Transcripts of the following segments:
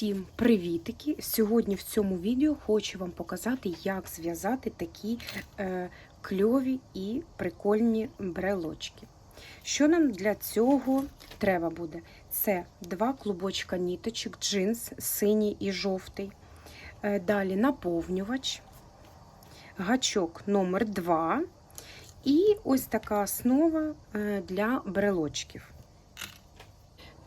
Усім привітики! Сьогодні в цьому відео хочу вам показати, як зв'язати такі е, кльові і прикольні брелочки. Що нам для цього треба буде? Це два клубочка ніточок, джинс, синій і жовтий. Е, далі наповнювач, гачок номер 2 і ось така основа е, для брелочків.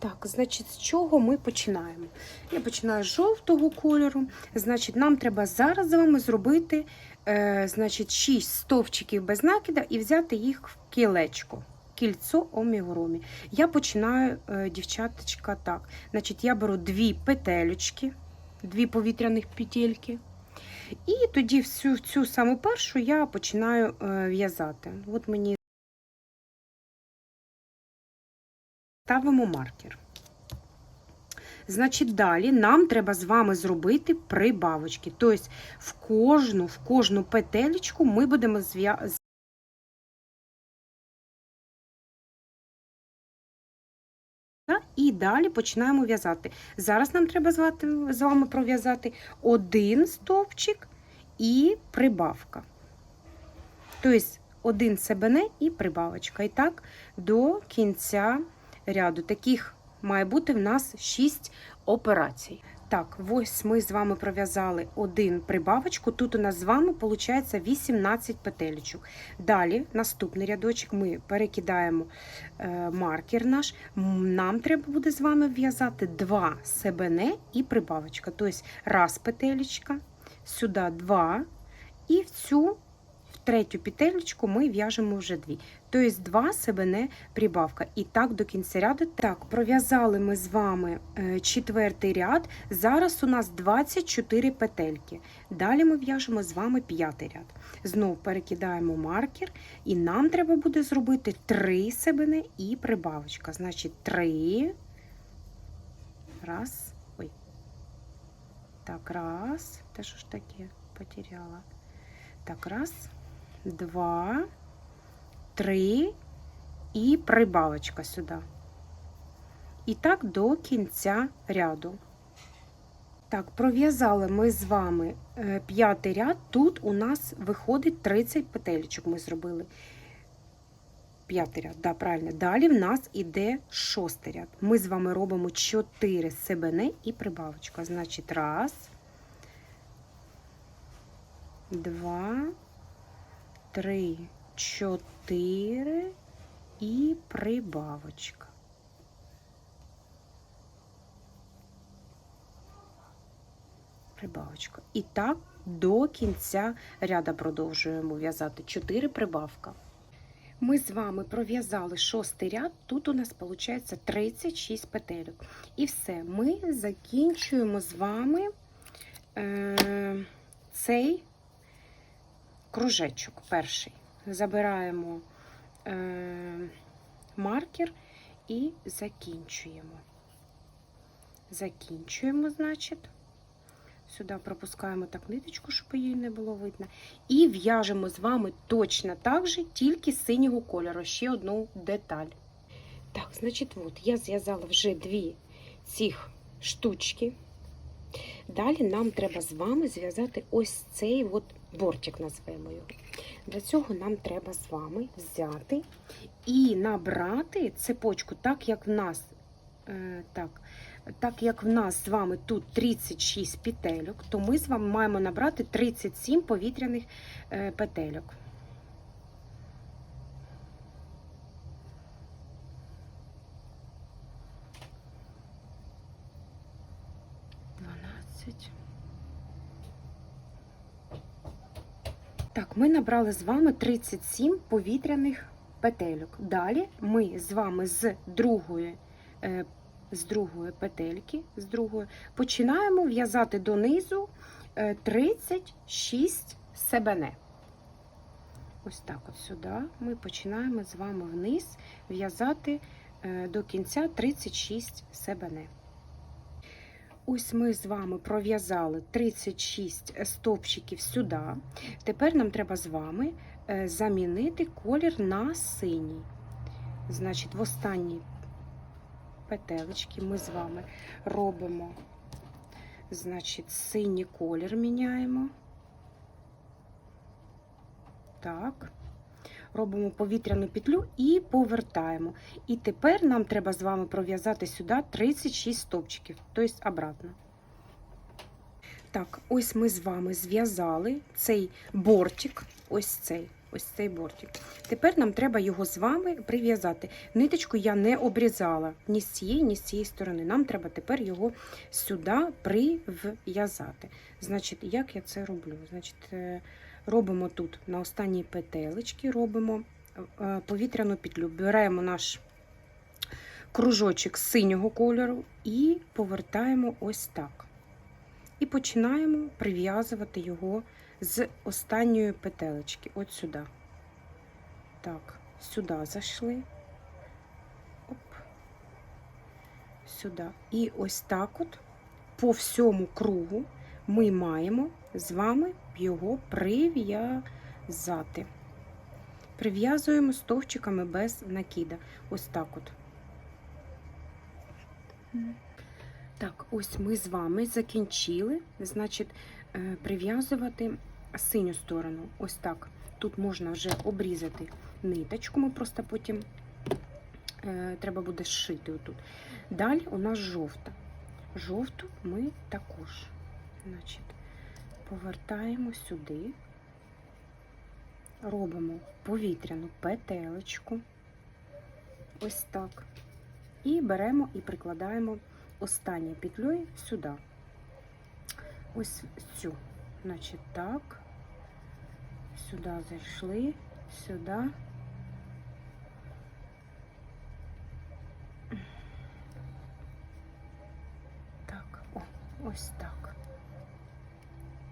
Так, значить, з чого ми починаємо? Я починаю з жовтого кольору. Значить, нам треба зараз з вами зробити е, значить, 6 стовпчиків без накида і взяти їх в кілечко. Кільцо омігурумі. Я починаю, е, дівчаточка, так. Значить, я беру дві петелючки, дві повітряних петельки. І тоді всю цю саму першу я починаю е, в'язати. От мені ставимо маркер. Значить, далі нам треба з вами зробити прибавочки. Тобто в кожну, в кожну петелечку ми будемо зв'язати. І далі починаємо в'язати. Зараз нам треба з вами пров'язати один стовпчик і прибавка. Тобто один себене і прибавочка. І так до кінця ряду. Таких має бути в нас 6 операцій. Так, ось ми з вами пров'язали один прибавочку. Тут у нас з вами виходить 18 петелечок. Далі, наступний рядочок, ми перекидаємо е, маркер наш. Нам треба буде з вами в'язати два себене і прибавочка. Тобто раз петелечка, сюди два, і в цю третю петелечку ми в'яжемо вже дві. Тобто два себене прибавка. І так до кінця ряду. Так, пров'язали ми з вами е, четвертий ряд. Зараз у нас 24 петельки. Далі ми в'яжемо з вами п'ятий ряд. Знову перекидаємо маркер, і нам треба буде зробити 3 себене і прибавочка. Значить, 3. Раз. Ой. Так, раз. Те що ж таке потеряла. Так, раз, два, три і прибавочка сюди. І так до кінця ряду. Так, пров'язали ми з вами е, п'ятий ряд. Тут у нас виходить 30 петелечок ми зробили. П'ятий ряд, да, правильно. Далі в нас іде шостий ряд. Ми з вами робимо 4 себене і прибавочка. Значить, раз, два, три, чотири і прибавочка. Прибавочка. І так до кінця ряда продовжуємо в'язати 4 прибавка. Ми з вами пров'язали шостий ряд, тут у нас виходить 36 петельок. І все, ми закінчуємо з вами е, цей кружечок перший. Забираємо е, маркер і закінчуємо. Закінчуємо, значить. Сюди пропускаємо так ниточку, щоб її не було видно. І в'яжемо з вами точно так же, тільки синього кольору. Ще одну деталь. Так, значить, от я зв'язала вже дві цих штучки. Далі нам треба з вами зв'язати ось цей от бортик, назвемо його. Для цього нам треба з вами взяти і набрати цепочку, так як в нас, е, так, так як в нас з вами тут 36 петельок, то ми з вами маємо набрати 37 повітряних е, петельок. Дванадцять. Так, ми набрали з вами 37 повітряних петельок. Далі ми з вами з другої, е, з другої петельки, з другої, починаємо в'язати донизу е, 36 себене. Ось так от сюди ми починаємо з вами вниз в'язати е, до кінця 36 себене. Ось ми з вами пров'язали 36 стовпчиків сюди. Тепер нам треба з вами е, замінити колір на синій. Значить, в останній петелечці ми з вами робимо Значить, синій колір міняємо. Так. Робимо повітряну петлю і повертаємо. І тепер нам треба з вами пров'язати сюди 36 стовпчиків, тобто обратно. Так, ось ми з вами зв'язали цей бортик, ось цей, ось цей бортик. Тепер нам треба його з вами прив'язати. Ниточку я не обрізала ні з цієї, ні з цієї сторони. Нам треба тепер його сюди прив'язати. Значить, як я це роблю? Значить, е, робимо тут на останній петелечці, робимо е, повітряну петлю. Беремо наш кружочок синього кольору і повертаємо ось так. І починаємо прив'язувати його з останньої петелечки, от сюди. Так, сюди зайшли. Оп. Сюди. І ось так от по всьому кругу ми маємо з вами його прив'язати. Прив'язуємо стовпчиками без накида. Ось так от. Так, ось ми з вами закінчили, значить, е, прив'язувати синю сторону. Ось так. Тут можна вже обрізати ниточку, ми просто потім е, треба буде зшити отут. Далі у нас жовта. Жовту ми також значить, повертаємо сюди, робимо повітряну петелечку. Ось так. І беремо і прикладаємо останньою петлею сюди. Ось цю. Значить, так. Сюди зайшли, сюди. Так, о, ось так.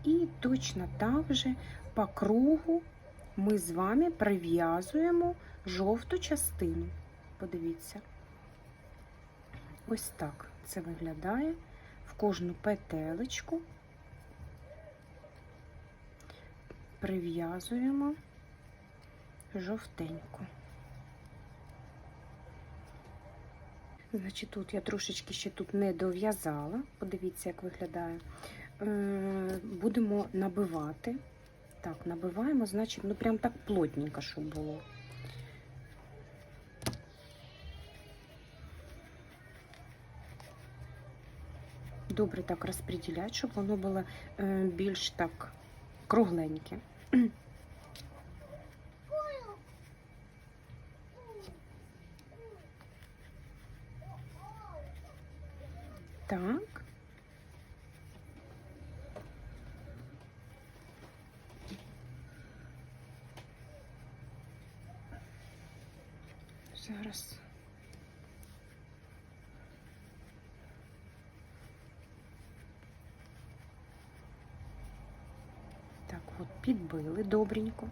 І точно так же по кругу ми з вами прив'язуємо жовту частину. Подивіться. Ось так це виглядає в кожну петелечку. Прив'язуємо жовтеньку. Значить, тут я трошечки ще тут не дов'язала. Подивіться, як виглядає. Будемо набивати. Так, набиваємо, значить, ну прям так плотненько, щоб було. Добре так розподіляти, щоб воно було е, більш так кругленьке. Так. Зараз. Так, от підбили добренько.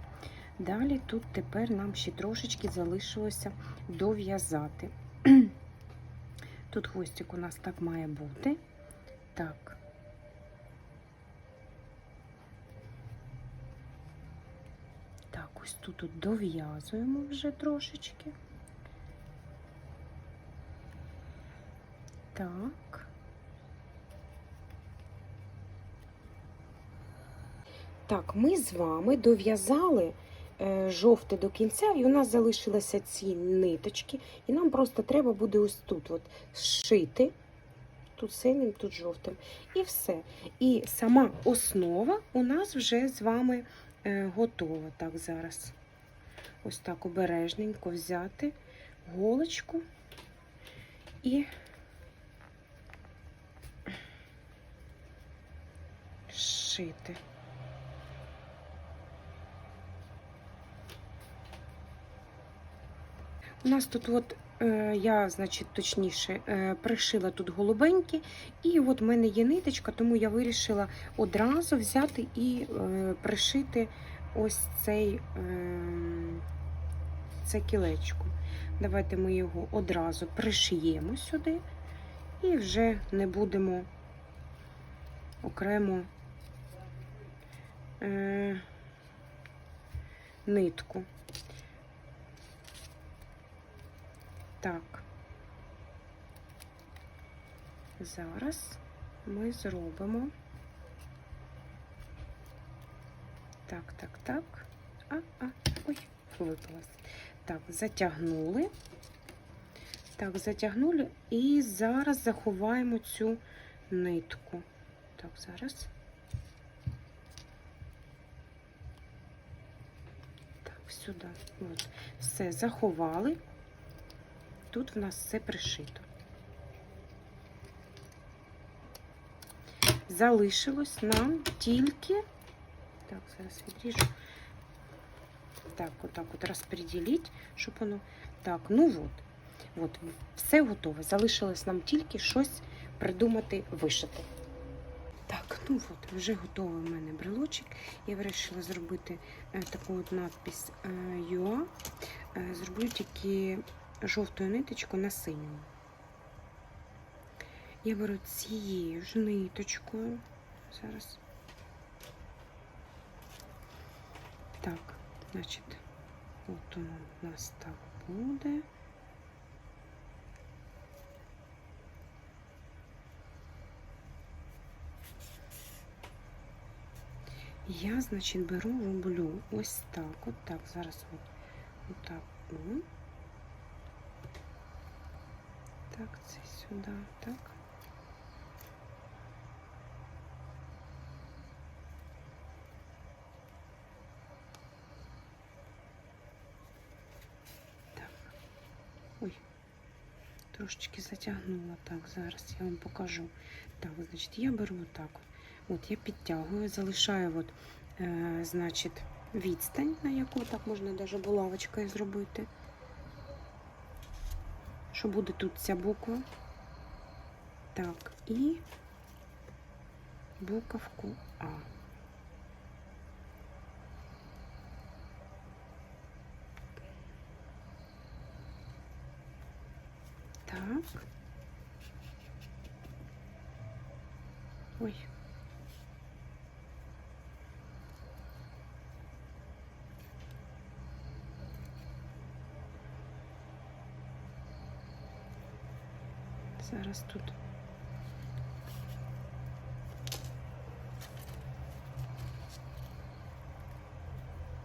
Далі тут тепер нам ще трошечки залишилося дов'язати. Тут хвостик у нас так має бути. Так. Так, ось тут дов'язуємо вже трошечки. Так. Так, ми з вами дов'язали е, жовте до кінця, і у нас залишилися ці ниточки, і нам просто треба буде ось тут от зшити, тут синім, тут жовтим, і все. І сама основа у нас вже з вами е, готова. Так, зараз ось так обережненько взяти голочку і зшити. У нас тут от е, я, значить, точніше, е, пришила тут голубенькі, і от в мене є ниточка, тому я вирішила одразу взяти і е, пришити ось цей це кілечко. Давайте ми його одразу пришиємо сюди і вже не будемо окремо е, нитку. Так. Зараз ми зробимо. Так, так, так. А, а, ой, випалась. Так, затягнули. Так, затягнули і зараз заховаємо цю нитку. Так, зараз. Так, сюди. От. Все, заховали. Тут в нас все пришито. Залишилось нам тільки. Так, зараз відріжу. Так, отак от розподіліть, щоб воно. Так, ну от. От, все готове. Залишилось нам тільки щось придумати, вишити. Ну от, вже готовий у мене брелочок. Я вирішила зробити е, таку от надпись е, UA. Е, зроблю тільки жовту ниточку на синю. Я беру цією ж ниточкою. Зараз. Так, значить, от у нас так буде. Я, значить, беру, роблю ось так, от так, зараз от, от так, о. Так, це сюди, так. Так. Ой, трошечки затягнула. Так, зараз я вам покажу. Так, значить, я беру отак. От я підтягую, залишаю, от, е, значить, відстань, на яку так можна навіть булавочкою зробити. Що буде тут ця буква? Так, і буковку А. Так. Ой. Зараз тут.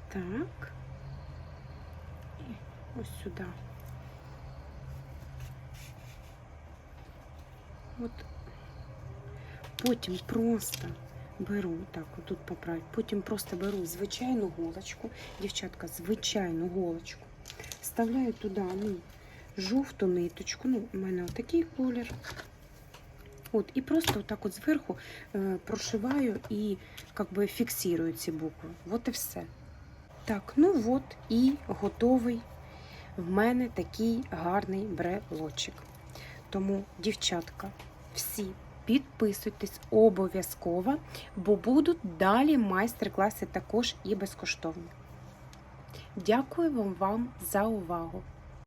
Так. І ось сюди. От. Потім просто беру, так, отут поправить, потім просто беру звичайну голочку, дівчатка, звичайну голочку, вставляю туди, ну, жовту ниточку. Ну, у мене отакий колір. От, і просто отак от зверху е, прошиваю і как би, фіксую ці букви. От і все. Так, ну от і готовий в мене такий гарний брелочок. Тому, дівчатка, всі підписуйтесь обов'язково, бо будуть далі майстер-класи також і безкоштовні. Дякую вам за увагу!